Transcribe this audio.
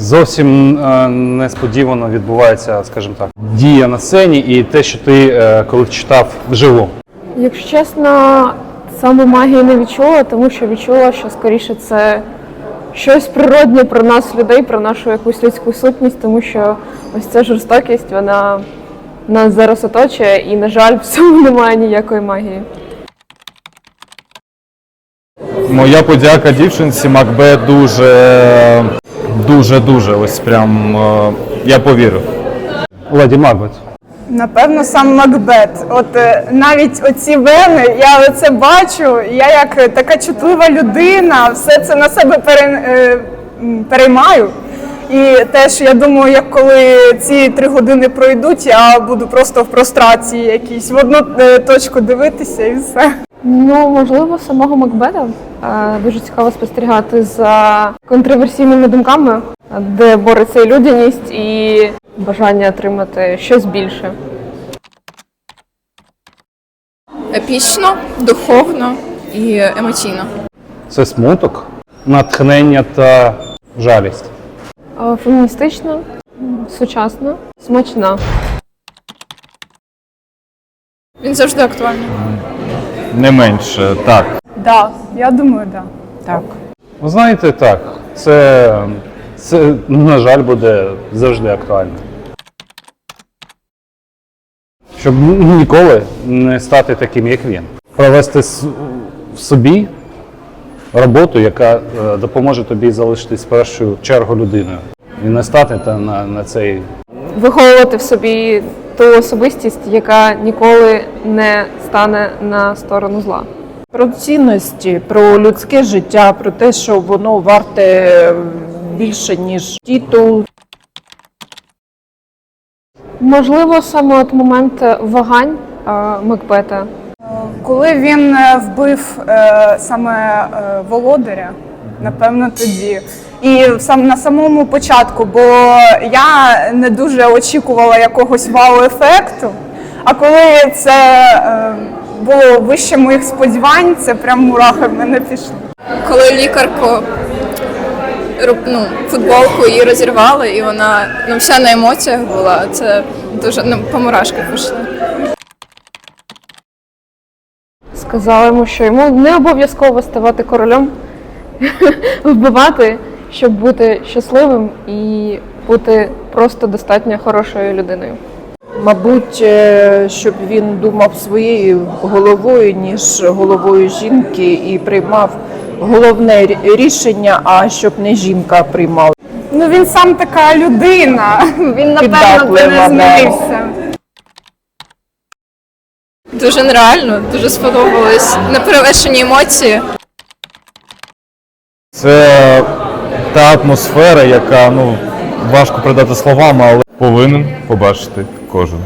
зовсім е, несподівано відбувається, скажімо так, дія на сцені і те, що ти е, коли читав вживу. Якщо чесно, саме магії не відчула, тому що відчула, що скоріше це щось природне про нас, людей, про нашу якусь людську сутність, тому що ось ця жорстокість, вона нас зараз оточує, і, на жаль, в цьому немає ніякої магії. Моя подяка дівчинці Макбет дуже, дуже, дуже ось прям е, я повірив. Леді Макбет. Напевно, сам Макбет. От е, навіть оці вени, я це бачу. Я як е, така чутлива людина, все це на себе пере, е, переймаю. І теж я думаю, як коли ці три години пройдуть, я буду просто в прострації якійсь в одну точку дивитися і все. Ну, можливо, самого Макбета Е, дуже цікаво спостерігати за контроверсійними думками, де бореться і людяність і бажання отримати щось більше. епічно, духовно і емоційно. Це смуток, натхнення та жалість. Е, Феміністична, сучасна, смачна. Він завжди актуальний. Не менше, так. Да, я думаю, да. Так. Ви знаєте, так, це, це на жаль, буде завжди актуально. Щоб ніколи не стати таким, як він. Провести с- в собі роботу, яка е, допоможе тобі залишитись в першу чергу людиною. І не стати та на, на цей Виховувати в собі ту особистість, яка ніколи не стане на сторону зла. Про цінності, про людське життя, про те, що воно варте більше, ніж титул, Можливо, саме от момент вагань е, Макбета Коли він е, вбив е, саме е, володаря, напевно, тоді. І сам на самому початку, бо я не дуже очікувала якогось вау-ефекту. А коли це е, було вище моїх сподівань, це прям мурахи в мене пішли. Коли лікарку ну, футболку її розірвали, і вона ну, вся на емоціях була, це дуже ну, по мурашки пішли. сказали йому, що йому не обов'язково ставати королем, вбивати, щоб бути щасливим і бути просто достатньо хорошою людиною. мабуть, е, щоб він думав своєю головою, ніж головою жінки, і приймав головне рішення, а щоб не жінка приймала. Ну він сам така людина. Він напевно не да. змирився. Дуже нереально, дуже сподобались неперевершені емоції. Це та атмосфера, яка ну важко передати словами, але повинен побачити кожен.